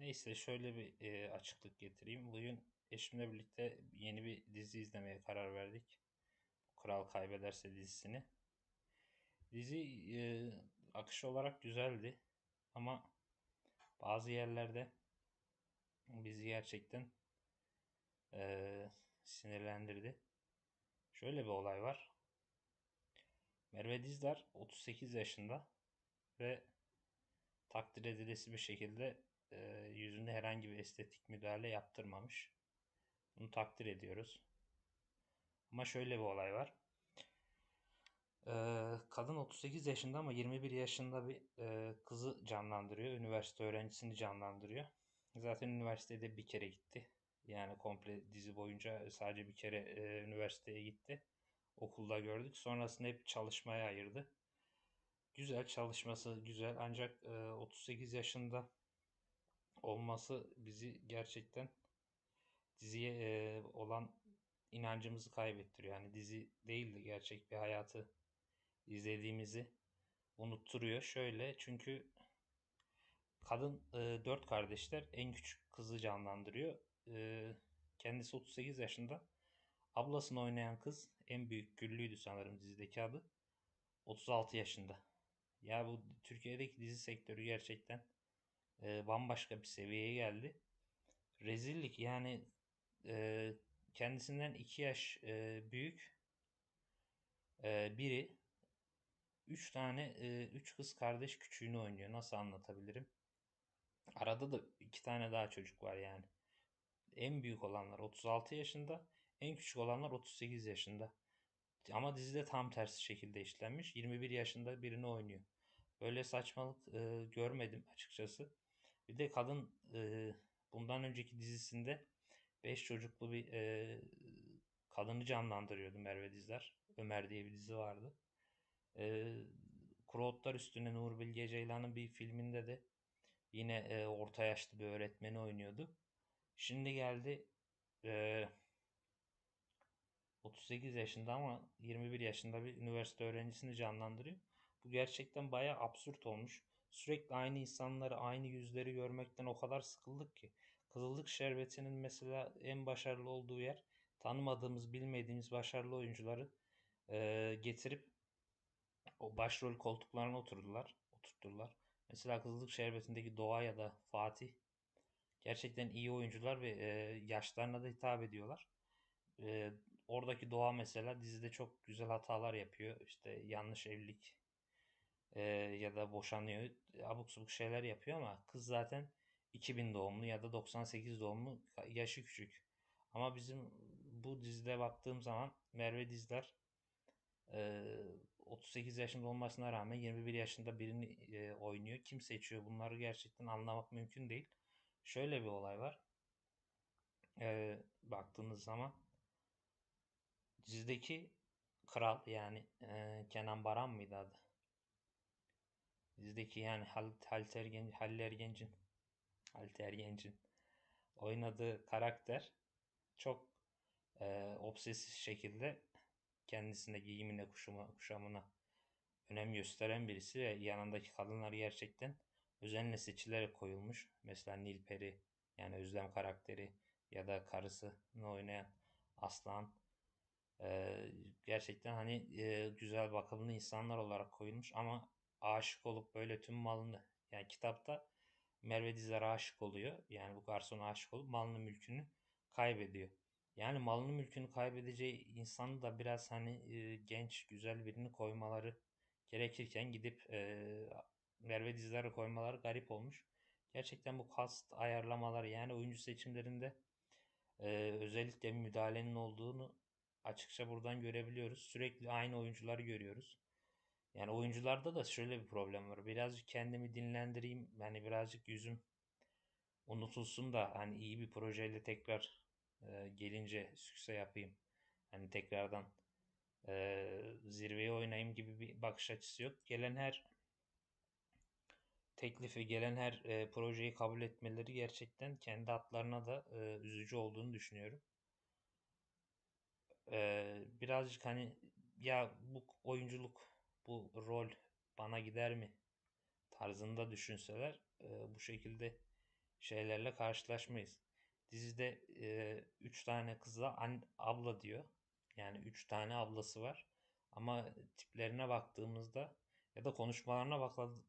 Neyse şöyle bir e, açıklık getireyim. Bugün eşimle birlikte yeni bir dizi izlemeye karar verdik. Kral Kaybederse dizisini. Dizi e, akış olarak güzeldi ama bazı yerlerde bizi gerçekten e, sinirlendirdi. Şöyle bir olay var. Merve Dizdar 38 yaşında ve takdir edilesi bir şekilde e, yüzünde herhangi bir estetik müdahale yaptırmamış. Bunu takdir ediyoruz. Ama şöyle bir olay var. E, kadın 38 yaşında ama 21 yaşında bir e, kızı canlandırıyor. Üniversite öğrencisini canlandırıyor. Zaten üniversitede bir kere gitti. Yani komple dizi boyunca sadece bir kere e, üniversiteye gitti. Okulda gördük. Sonrasında hep çalışmaya ayırdı. Güzel çalışması güzel ancak e, 38 yaşında olması bizi gerçekten diziye e, olan inancımızı kaybettiriyor. Yani dizi değil de gerçek bir hayatı izlediğimizi unutturuyor. Şöyle çünkü kadın e, dört kardeşler en küçük kızı canlandırıyor. E, kendisi 38 yaşında. Ablasını oynayan kız en büyük Güllü'ydü sanırım dizideki adı. 36 yaşında. Ya bu Türkiye'deki dizi sektörü gerçekten e, bambaşka bir seviyeye geldi. Rezillik yani e, kendisinden 2 yaş e, büyük e, biri 3 tane 3 e, kız kardeş küçüğünü oynuyor. Nasıl anlatabilirim? Arada da 2 tane daha çocuk var yani. En büyük olanlar 36 yaşında, en küçük olanlar 38 yaşında. Ama dizide tam tersi şekilde işlenmiş. 21 yaşında birini oynuyor. Böyle saçmalık e, görmedim açıkçası. Bir de kadın e, bundan önceki dizisinde 5 çocuklu bir e, kadını canlandırıyordu Merve Dizler. Ömer diye bir dizi vardı. E, Kuru Üstüne Nur Bilge Ceylan'ın bir filminde de yine e, orta yaşlı bir öğretmeni oynuyordu. Şimdi geldi e, 38 yaşında ama 21 yaşında bir üniversite öğrencisini canlandırıyor. Bu gerçekten bayağı absürt olmuş. Sürekli aynı insanları, aynı yüzleri görmekten o kadar sıkıldık ki. Kızıllık Şerbeti'nin mesela en başarılı olduğu yer tanımadığımız, bilmediğimiz başarılı oyuncuları e, getirip o başrol koltuklarına oturdular, oturttular. Mesela Kızıllık Şerbeti'ndeki Doğa ya da Fatih gerçekten iyi oyuncular ve e, yaşlarına da hitap ediyorlar. E, oradaki Doğa mesela dizide çok güzel hatalar yapıyor. İşte yanlış evlilik e, ya da boşanıyor. Abuk subuk şeyler yapıyor ama kız zaten 2000 doğumlu ya da 98 doğumlu yaşı küçük. Ama bizim bu dizide baktığım zaman Merve Dizler e, 38 yaşında olmasına rağmen 21 yaşında birini e, oynuyor. Kim seçiyor bunları gerçekten anlamak mümkün değil. Şöyle bir olay var. E, baktığınız zaman dizideki kral yani e, Kenan Baran mıydı adı? Bizdeki yani Halit, Halit Ergen, Halil Ergenç'in Halit Ergenç'in oynadığı karakter çok e, obsesif şekilde kendisine giyimine, kuşama, kuşamına önem gösteren birisi ve yanındaki kadınlar gerçekten özenle seçilerek koyulmuş. Mesela Nilperi yani Özlem karakteri ya da karısını oynayan Aslan e, gerçekten hani e, güzel bakımlı insanlar olarak koyulmuş ama aşık olup böyle tüm malını yani kitapta Merve Dizer aşık oluyor. Yani bu garson aşık olup malını mülkünü kaybediyor. Yani malını mülkünü kaybedeceği insanı da biraz hani e, genç güzel birini koymaları gerekirken gidip e, Merve Dizler'e koymaları garip olmuş. Gerçekten bu kast ayarlamaları yani oyuncu seçimlerinde e, özellikle müdahalenin olduğunu açıkça buradan görebiliyoruz. Sürekli aynı oyuncuları görüyoruz. Yani oyuncularda da şöyle bir problem var. Birazcık kendimi dinlendireyim. Yani birazcık yüzüm unutulsun da hani iyi bir projeyle tekrar e, gelince sükse yapayım. Hani tekrardan e, zirveye oynayayım gibi bir bakış açısı yok. Gelen her teklifi, gelen her e, projeyi kabul etmeleri gerçekten kendi atlarına da e, üzücü olduğunu düşünüyorum. E, birazcık hani ya bu oyunculuk bu rol bana gider mi tarzında düşünseler e, bu şekilde şeylerle karşılaşmayız. Dizide e, üç tane kıza an, abla diyor. Yani üç tane ablası var. Ama tiplerine baktığımızda ya da konuşmalarına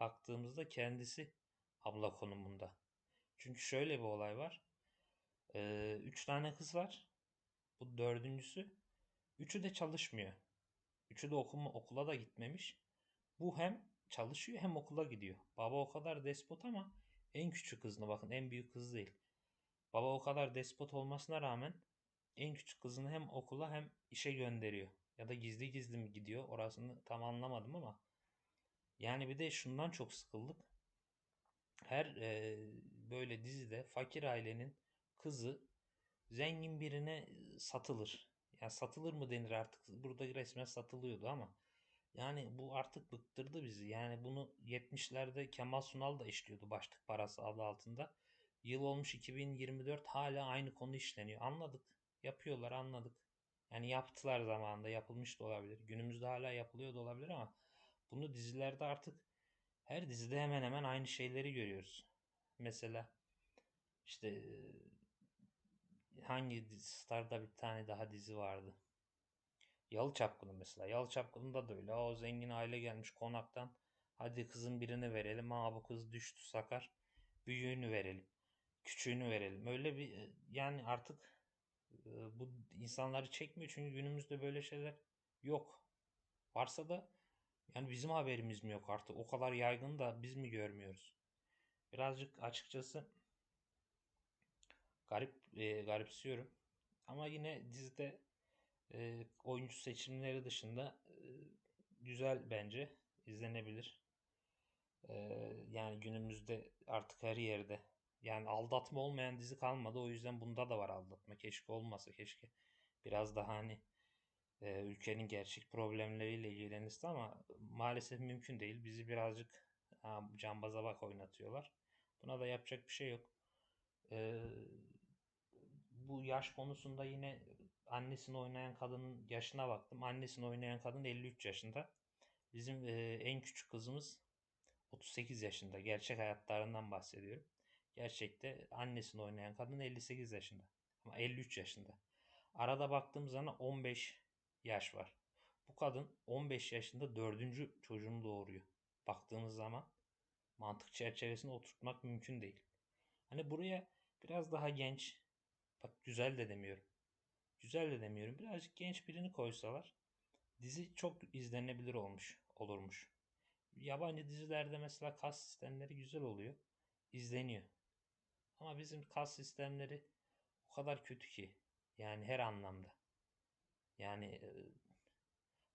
baktığımızda kendisi abla konumunda. Çünkü şöyle bir olay var. Ee, üç tane kız var. Bu dördüncüsü. Üçü de çalışmıyor. Üçü de okuma, okula da gitmemiş. Bu hem çalışıyor hem okula gidiyor. Baba o kadar despot ama en küçük kızına bakın en büyük kız değil. Baba o kadar despot olmasına rağmen en küçük kızını hem okula hem işe gönderiyor. Ya da gizli gizli mi gidiyor orasını tam anlamadım ama. Yani bir de şundan çok sıkıldık. Her e, böyle dizide fakir ailenin kızı zengin birine satılır. Yani satılır mı denir artık burada resmen satılıyordu ama yani bu artık bıktırdı bizi. Yani bunu 70'lerde Kemal Sunal da işliyordu başlık parası adı altında. Yıl olmuş 2024 hala aynı konu işleniyor. Anladık. Yapıyorlar anladık. Yani yaptılar zamanında yapılmış da olabilir. Günümüzde hala yapılıyor da olabilir ama bunu dizilerde artık her dizide hemen hemen aynı şeyleri görüyoruz. Mesela işte hangi Star'da bir tane daha dizi vardı. Yalı Çapkını mesela. Yalı Çapkını'nda da öyle. O zengin aile gelmiş konaktan. Hadi kızın birini verelim. Aa bu kız düştü sakar. Büyüğünü verelim. Küçüğünü verelim. Öyle bir yani artık bu insanları çekmiyor. Çünkü günümüzde böyle şeyler yok. Varsa da yani bizim haberimiz mi yok artık? O kadar yaygın da biz mi görmüyoruz? Birazcık açıkçası garip e, garipsiyorum. Ama yine dizide e, oyuncu seçimleri dışında e, güzel bence izlenebilir. E, yani günümüzde artık her yerde yani aldatma olmayan dizi kalmadı. O yüzden bunda da var aldatma. Keşke olmasa. Keşke biraz daha hani e, ülkenin gerçek problemleriyle ilgilenirse ama maalesef mümkün değil. Bizi birazcık ha, cambaza bak oynatıyorlar. Buna da yapacak bir şey yok. E, bu yaş konusunda yine annesini oynayan kadının yaşına baktım. Annesini oynayan kadın 53 yaşında. Bizim e, en küçük kızımız 38 yaşında. Gerçek hayatlarından bahsediyorum. Gerçekte annesini oynayan kadın 58 yaşında. Ama 53 yaşında. Arada baktığım zaman 15 yaş var. Bu kadın 15 yaşında dördüncü çocuğunu doğuruyor. Baktığımız zaman mantık çerçevesinde oturtmak mümkün değil. Hani buraya biraz daha genç, bak güzel de demiyorum. Güzel de demiyorum. Birazcık genç birini koysalar dizi çok izlenebilir olmuş, olurmuş. Yabancı dizilerde mesela kas sistemleri güzel oluyor. izleniyor. Ama bizim kas sistemleri o kadar kötü ki. Yani her anlamda. Yani e,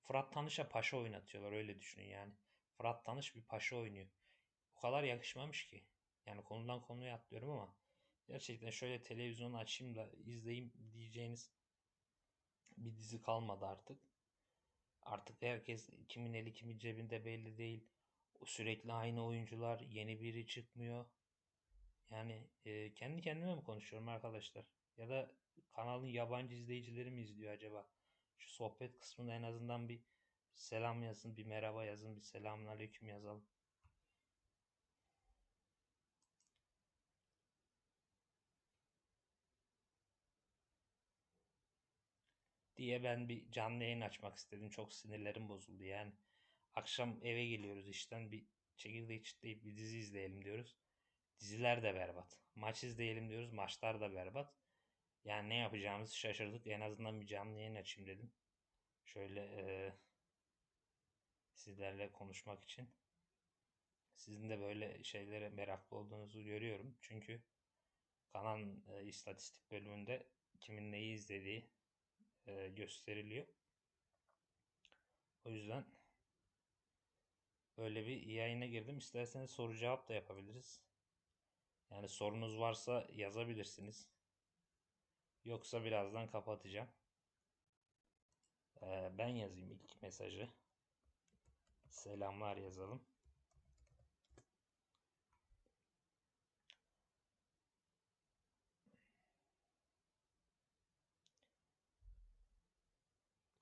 Fırat Tanış'a paşa oynatıyorlar öyle düşünün yani. Fırat Tanış bir paşa oynuyor. O kadar yakışmamış ki. Yani konudan konuya atlıyorum ama gerçekten şöyle televizyonu açayım da izleyeyim diyeceğiniz bir dizi kalmadı artık. Artık herkes kimin eli kimin cebinde belli değil. Sürekli aynı oyuncular, yeni biri çıkmıyor. Yani e, kendi kendime mi konuşuyorum arkadaşlar? Ya da kanalın yabancı izleyicileri mi izliyor acaba? Şu sohbet kısmında en azından bir selam yazın, bir merhaba yazın, bir selamun aleyküm yazalım. Diye ben bir canlı yayın açmak istedim. Çok sinirlerim bozuldu yani. Akşam eve geliyoruz işten bir çekirdeği çitleyip bir dizi izleyelim diyoruz. Diziler de berbat. Maç izleyelim diyoruz. Maçlar da berbat. Yani ne yapacağımızı şaşırdık. En azından bir canlı yayın açayım dedim. Şöyle e, sizlerle konuşmak için. Sizin de böyle şeylere meraklı olduğunuzu görüyorum. Çünkü kanal e, istatistik bölümünde kimin neyi izlediği e, gösteriliyor. O yüzden böyle bir yayına girdim. İsterseniz soru cevap da yapabiliriz. Yani sorunuz varsa yazabilirsiniz. Yoksa birazdan kapatacağım. Ee, ben yazayım ilk mesajı. Selamlar yazalım.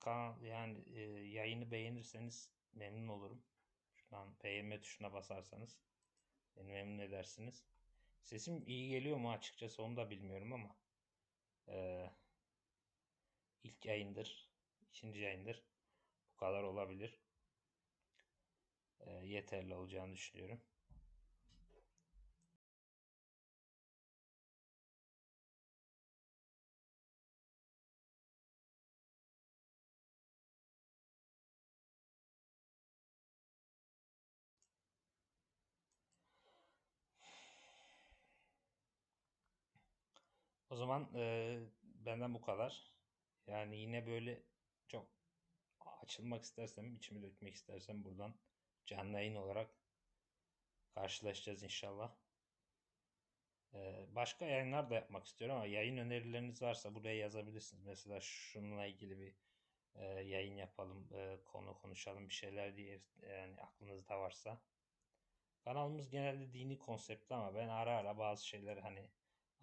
Kanal yani e, yayını beğenirseniz memnun olurum. Şuradan beğenme tuşuna basarsanız beni memnun edersiniz. Sesim iyi geliyor mu açıkçası onu da bilmiyorum ama e, ilk yayındır, ikinci yayındır. Bu kadar olabilir. E, yeterli olacağını düşünüyorum. O zaman e, benden bu kadar. Yani yine böyle çok açılmak istersem, içimi dökmek istersem buradan canlı yayın olarak karşılaşacağız inşallah. Ee, başka yayınlar da yapmak istiyorum ama yayın önerileriniz varsa buraya yazabilirsiniz. Mesela şununla ilgili bir e, yayın yapalım, e, konu konuşalım bir şeyler diye yani aklınızda varsa. Kanalımız genelde dini konseptli ama ben ara ara bazı şeyler hani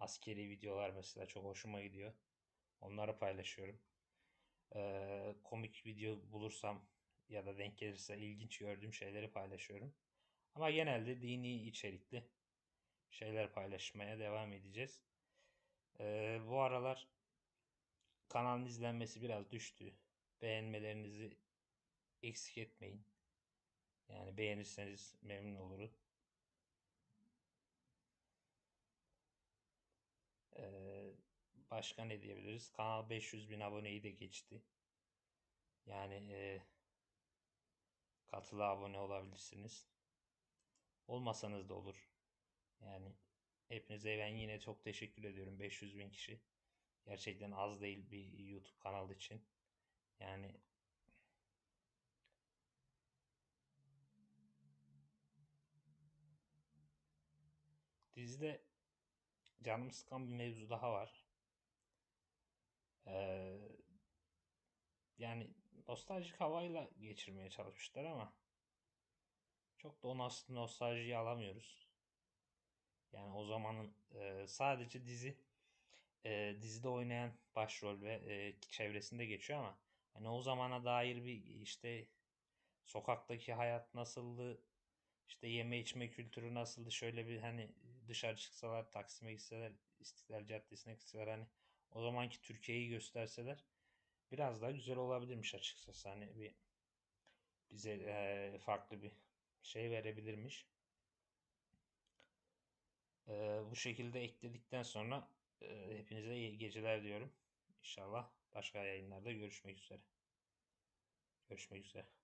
askeri videolar mesela çok hoşuma gidiyor. Onları paylaşıyorum. Ee, komik video bulursam ya da denk gelirse ilginç gördüğüm şeyleri paylaşıyorum. Ama genelde dini içerikli şeyler paylaşmaya devam edeceğiz. Ee, bu aralar kanalın izlenmesi biraz düştü. Beğenmelerinizi eksik etmeyin. Yani beğenirseniz memnun olurum. Ee, başka ne diyebiliriz? Kanal 500 bin aboneyi de geçti. Yani e, katılı abone olabilirsiniz. Olmasanız da olur. Yani hepinize ben yine çok teşekkür ediyorum. 500 bin kişi. Gerçekten az değil bir YouTube kanalı için. Yani dizide canım sıkan bir mevzu daha var. Ee, yani nostaljik havayla geçirmeye çalışmışlar ama çok da onu aslında nostaljiyi alamıyoruz. Yani o zamanın e, sadece dizi e, dizide oynayan başrol ve e, çevresinde geçiyor ama hani o zamana dair bir işte sokaktaki hayat nasıldı, işte yeme içme kültürü nasıldı, şöyle bir hani dışarı çıksalar, Taksim'e gitseler, İstiklal Caddesi'ne gitseler hani o zamanki Türkiye'yi gösterseler biraz daha güzel olabilirmiş açıkçası. Hani bir bize e, farklı bir şey verebilirmiş. Ee, bu şekilde ekledikten sonra e, hepinize iyi geceler diyorum. İnşallah başka yayınlarda görüşmek üzere. Görüşmek üzere.